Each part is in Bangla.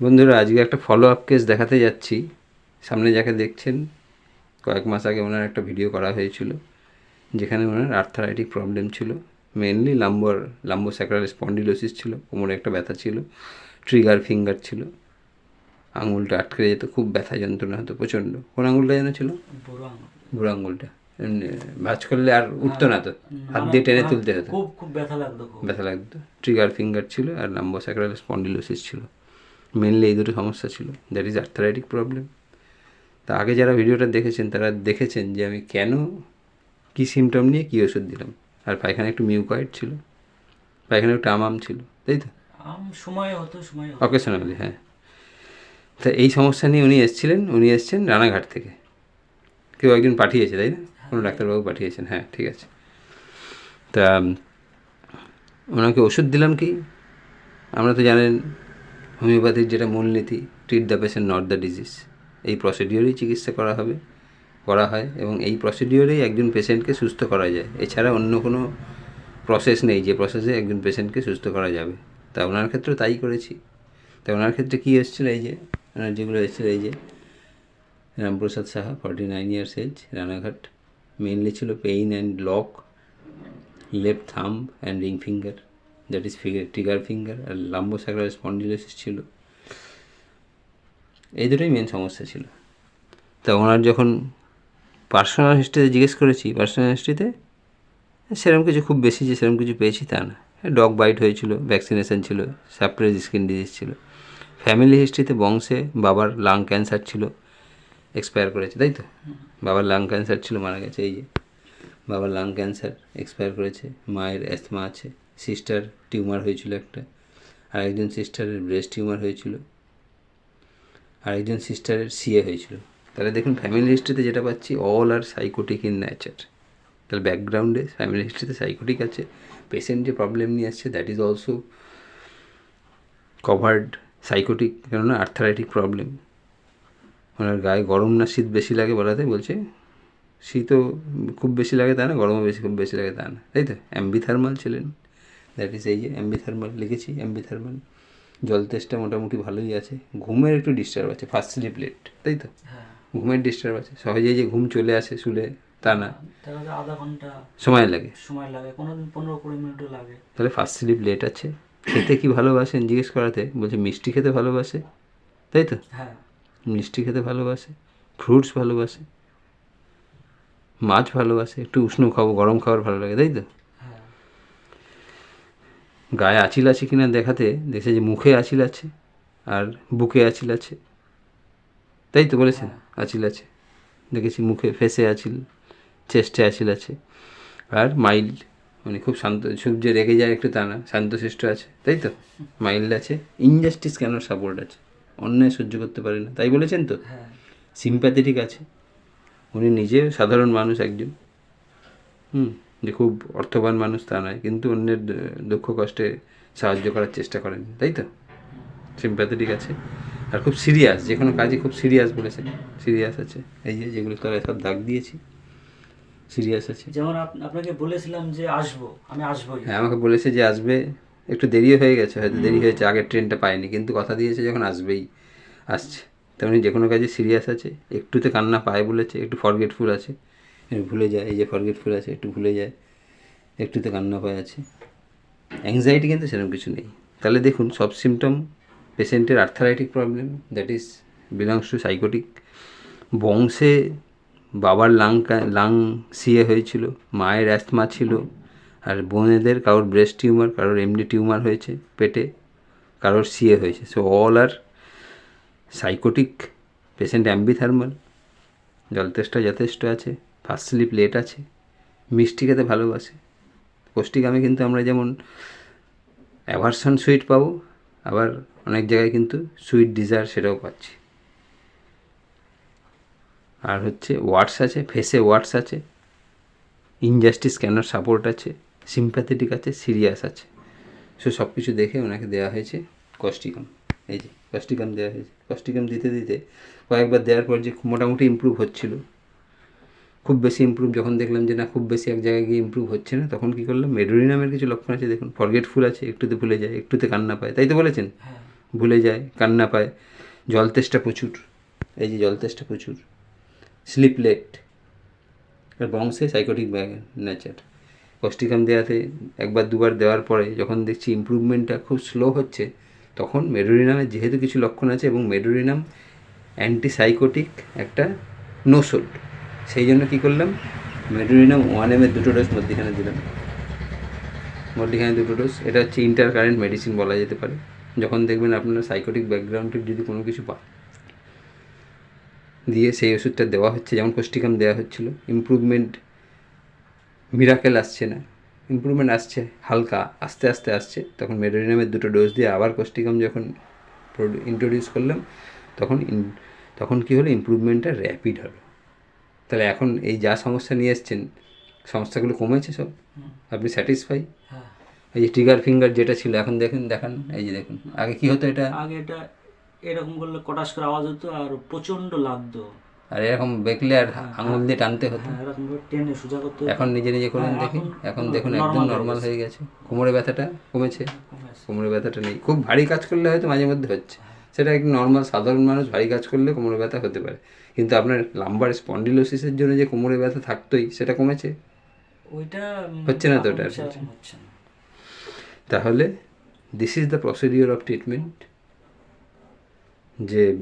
বন্ধুরা আজকে একটা ফলো আপ কেস দেখাতে যাচ্ছি। সামনে যাকে দেখছেন কয়েক মাস আগে ওনার একটা ভিডিও করা হয়েছিল যেখানে ওনার আর্থারাইটিক প্রবলেম ছিল। Mainly lumbar lumbo sacral spondylosis ছিল কোমরে একটা ব্যথা ছিল ট্রিগার ফিঙ্গার ছিল। আঙুলটা আটকে যেত খুব ব্যথা যন্ত্রণা হতো প্রচণ্ড। কোন আঙুলটা যেন ছিল? বুড়ো আঙুলটা। এমনি ভাঁজ করলে আর উঠতো না তো হাত দিয়ে টেনে তুলতে হতো। খুব ব্যথা লাগতো ব্যথা লাগতো। ট্রিগার ফিঙ্গার ছিল আর লাম্বো স্যাক্রাল স্পন্ডিলোসিস ছিল। মেনলি এই দুটো সমস্যা ছিল। দ্যাট ইজ আর্থারাইটিক প্রবলেম তা আগে যারা ভিডিওটা দেখেছেন তারা দেখেছেন যে আমি কেন কী সিমটম নিয়ে কী ওষুধ দিলাম। আর পায়খানা একটু মিউকয়েড ছিল পায়খানা একটু আমাম ছিল তাই তো? সময় হতো সময় অকেশনালি হ্যাঁ। তা এই সমস্যা নিয়ে উনি এসেছিলেন উনি এসছেন রানাঘাট থেকে। কেউ একজন পাঠিয়েছে তাই না? কোনো ডাক্তারবাবু পাঠিয়েছেন হ্যাঁ ঠিক আছে। তা ওনাকে ওষুধ দিলাম কি? আমরা তো জানেন হোমিওপ্যাথির যেটা মূলনীতি treat the patient not the disease এই প্রসিডিওরেই চিকিৎসা করা হবে, করা হয় এবং এই প্রসিডিওরেই একজন পেশেন্টকে সুস্থ করা যায়। এছাড়া অন্য কোনো প্রসেস নেই, যে প্রসেসে একজন পেশেন্টকে সুস্থ করা যাবে। তা ওনার ক্ষেত্রে তাই করেছি। তা ওনার ক্ষেত্রে কী এসেছিল এই যে, ওনার যেগুলো এসেছিল এই যে, Ramprasad Saha forty nine years age Ranaghat. Mainly ছিল pain and lock left thumb and ring finger that is figure trigger finger R lumbo sacral spondylosis ছিল। এই দুটোই মেন সমস্যা ছিল। তা ওনার যখন পার্সোনাল হিস্ট্রিতে জিজ্ঞেস করেছি পার্সোনাল হিস্ট্রিতে সেরকম কিছু খুব বেশি যে সেরকম কিছু পেয়েছি তা না। ডগ বাইট হয়েছিল ভ্যাকসিনেশন ছিল সাপ্রেস স্কিন ডিজিজ ছিল। ফ্যামিলি হিস্ট্রিতে বংশে বাবার লাং ক্যান্সার ছিল এক্সপায়ার করেছে, তাই তো? বাবার লাং ক্যান্সার ছিল, মারা গেছে, এই যে। বাবার লাং ক্যান্সার এক্সপায়ার করেছে, মায়ের অ্যাথমা আছে। সিস্টার টিউমার হয়েছিল একটা আর একজন সিস্টারের ব্রেস্ট টিউমার হয়েছিল আর একজন সিস্টারের সিএ হয়েছিল। তাহলে দেখুন ফ্যামিলি হিস্ট্রিতে যেটা পাচ্ছি all are psychotic in nature তাহলে ব্যাকগ্রাউন্ডে ফ্যামিলি হিস্ট্রিতে সাইকোটিক আছে পেশেন্ট যে প্রবলেম নিয়ে আসছে that is also covered sycotic কেননা আর্থারাইটিক প্রবলেম ওনার গায়ে গরম না শীত বেশি লাগে বলাতে বলছে, শীতও খুব বেশি লাগে তা না, গরমও বেশি, খুব বেশি লাগে তা না, তাই তো? অ্যাম্বিথার্মাল ছিলেন। দ্যাট ইজ এই যে অ্যাম্বিথার্মাল লিখেছি অ্যাম্বিথার্মাল জল তেষ্টা মোটামুটি ভালোই আছে। ঘুমের একটু ডিস্টার্ব আছে ফার্স্ট স্লিপ লেট তাই তো? হ্যাঁ। ঘুমের ডিস্টার্ব আছে সহজেই যে ঘুম চলে আসে শুলে তা না। আধা ঘণ্টা সময় লাগে। সময় লাগে কোনোদিন পনেরো কুড়ি মিনিটও লাগে। তাহলে ফার্স্ট স্লিপ লেট আছে। খেতে কি ভালোবাসেন জিজ্ঞেস করাতে বলছে মিষ্টি খেতে ভালোবাসে তাই তো? হ্যাঁ। মিষ্টি খেতে ভালোবাসে ফ্রুটস ভালোবাসে মাছ ভালোবাসে একটু উষ্ণ খাব গরম খাবার ভালো লাগে তাই তো? হ্যাঁ গায়ে আঁচিল আছে কিনা দেখাতে দেখছে যে মুখে আঁচিল আছে আর বুকে আঁচিল আছে। তাই তো বলেছেন? আঁচিল আছে। দেখেছি মুখে ফেসে আঁচিল চেস্টে আঁচিল আছে। আর মাইল্ড মানে খুব শান্ত খুব যে রেগে যায় একটু তা না শান্তশিষ্ট আছে। তাই তো? মাইল্ড আছে। ইনজাস্টিস কেন সাপোর্ট আছে? অন্যায় সহ্য করতে পারে না। তাই বলেছেন তো? সিম্প্যাথেটিক আছে। উনি নিজে সাধারণ মানুষ একজন। হুম। যে খুব অর্থবান মানুষ তা নয় কিন্তু অন্যের দুঃখ কষ্টে সাহায্য করার চেষ্টা করেন তাই তো? সিম্প্যাথেটিক আছে? আর খুব সিরিয়াস যে কোনো কাজে খুব সিরিয়াস বলেছেন সিরিয়াস আছে। এই যে যেগুলো তলায় সব দাগ দিয়েছি সিরিয়াস আছে। যেমন আপ- আপনাকে বলেছিলাম যে আসব আমি আসবোই। হ্যাঁ আমাকে বলেছে যে আসবে একটু দেরিও হয়ে গেছে হয়তো দেরি হয়েছে আগের ট্রেনটা পায়নি কিন্তু কথা দিয়েছে যখন আসবেই আসছে। তেমনি যে কোনো কাজে সিরিয়াস আছে একটুতে কান্না পায় বলেছে একটু ফরগেটফুল আছে। ভুলে যায়। এই যে ফরগেটফুল আছে, একটু ভুলে যায়। একটুতে কান্না পায় আছে। অ্যাংজাইটি কিন্তু সেরকম কিছু নেই। তাহলে দেখুন, সব সিমটম পেশেন্টের arthritic problem that is belongs to sycotic বংশে বাবার লাং লাং সিয়ে হয়েছিল, মায়ের অ্যাস্থমা ছিল, আর বোনেদের কারোর ব্রেস্ট টিউমার কারোর এমনি টিউমার হয়েছে পেটে, কারোর সিয়ে হয়েছে। So all are sycotic patient ambithermal জলতেষ্টা যথেষ্ট আছে। ফার্স্ট স্লিপ লেট আছে, মিষ্টি খেতে ভালোবাসে। কোষ্টিকামে কিন্তু আমরা যেমন অ্যাভারসন সুইট পাবো, আবার অনেক জায়গায় কিন্তু সুইট ডিজায়ার সেটাও পাচ্ছি। আর হচ্ছে ওয়ার্ডস আছে ফেসে ওয়ার্ডস আছে ইনজাস্টিস ক্যানার সাপোর্ট আছে সিম্প্যাথেটিক আছে সিরিয়াস আছে। সো সব কিছু দেখে ওনাকে দেওয়া হয়েছে কস্টিকাম এই যে কস্টিকাম দেওয়া হয়েছে। কস্টিকাম দিতে দিতে কয়েকবার দেওয়ার পর যে মোটামুটি ইমপ্রুভ হচ্ছিল খুব বেশি ইম্প্রুভ যখন দেখলাম যে না খুব বেশি এক জায়গায় গিয়ে ইমপ্রুভ হচ্ছে না তখন কী করলাম? মেডোরি নামের কিছু লক্ষণ আছে দেখুন। ফরগেটফুল আছে একটুতে ভুলে যায় একটুতে কান্না পায়। তাই তো বলেছেন? হ্যাঁ। ভুলে যায় কান্না পায়। জল তেষ্টা প্রচুর। এই যে জল তেষ্টা প্রচুর। স্লিপ লেট এর বংশে সাইকোটিক ব্যাগ নেচার কষ্টিকাম দেওয়াতে একবার দুবার দেওয়ার পরে যখন দেখছি ইমপ্রুভমেন্টটা খুব স্লো হচ্ছে তখন মেডোরিনামের যেহেতু কিছু লক্ষণ আছে এবং মেডোরিনাম অ্যান্টিসাইকোটিক একটা নোসোড সেই জন্য কী করলাম? মেডোরিনাম ওয়ান এমের দুটো ডোজ মধ্যখানে দিলাম। মধ্যখানে দুটো ডোজ এটা হচ্ছে ইন্টার কারেন্ট মেডিসিন বলা যেতে পারে। যখন দেখবেন আপনার সাইকোটিক ব্যাকগ্রাউন্ডের যদি কোনো কিছু পা দিয়ে সেই ওষুধটা দেওয়া হচ্ছে, যেমন কোষ্টিকাম দেওয়া হচ্ছিল। ইমপ্রুভমেন্ট মিরাকেল আসছে না। ইমপ্রুভমেন্ট আসছে, হালকা, আস্তে আস্তে আসছে। তখন মেডোরিনামের দুটো ডোজ দিয়ে আবার কোষ্টিকাম যখন ইন্ট্রোডিউস করলাম, তখন তখন কী হলো? ইমপ্রুভমেন্টটা র্যাপিড হলো। তাহলে এখন এই যা সমস্যা নিয়ে এসছেন সমস্যাগুলো কমেছে সব? আপনি স্যাটিসফাই হ্যাঁ। এই যে ট্রিগার ফিঙ্গার যেটা ছিল এখন দেখেন দেখান এই যে দেখুন আগে কি হতো এটা? আগে এটা এরকম করলে কটাস করে আওয়াজ হতো আর প্রচণ্ড লাগতো আর এরকম বেকলে আর আঙুল দিয়ে টানতে হতো। হ্যাঁ এরকম করে টেনে সোজা করতে এখন নিজে নিজে করেন হ্যাঁ, দেখি। এখন দেখুন একদম হয়ে নর্মাল হয়ে গেছে। কোমরে ব্যথাটা কমেছে? কোমরে ব্যথাটা নেই। খুব ভারী কাজ করলে হয়তো মাঝে মধ্যে হচ্ছে। সেটা একটু নর্মাল সাধারণ মানুষ ভারী কাজ করলে কোমরে ব্যথা হতে পারে। কিন্তু আপনার লাম্বার স্পন্ডিলোসিসের জন্য যে কোমরে ব্যথা থাকতোই সেটা কমেছে? ওইটা হচ্ছে না তো ওটা? তাহলে this is the procedure of treatment যে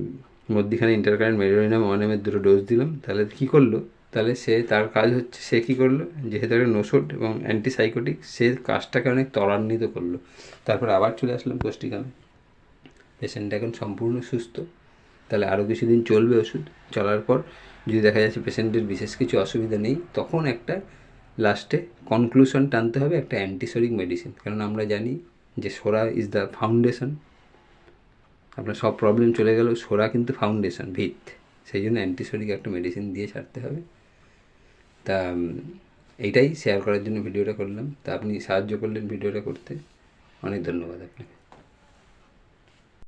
মধ্যিখানে ইন্টারকারেন্ট মেডোরিনাম ওয়ানামের দুটো ডোজ দিলাম তাহলে কি করল? তাহলে সে তার কাজ হচ্ছে সে কী করল? যেহেতু একটা নোসোড এবং অ্যান্টিসাইকোটিক সে কাজটাকে অনেক ত্বরান্বিত করল। তারপর আবার চলে আসলাম কোষ্টিকামে পেশেন্ট এখন সম্পূর্ণ সুস্থ। তাহলে আরও কিছুদিন চলবে ওষুধ। চলার পর যদি দেখা যাচ্ছে পেশেন্টের বিশেষ কিছু অসুবিধা নেই, তখন একটা লাস্টে কনক্লুশন টানতে হবে একটা অ্যান্টিসোরিক মেডিসিন কারণ আমরা জানি যে সোরা ইজ দ্য ফাউন্ডেশন আপনার সব প্রবলেম চলে গেল, সোরা কিন্তু ফাউন্ডেশন ভিত। সেই জন্য অ্যান্টিসোরিক একটা মেডিসিন দিয়ে ছাড়তে হবে। তা এইটাই শেয়ার করার জন্য ভিডিওটা করলাম। তা আপনি সাহায্য করলেন ভিডিওটা করতে। অনেক ধন্যবাদ আপনাকে।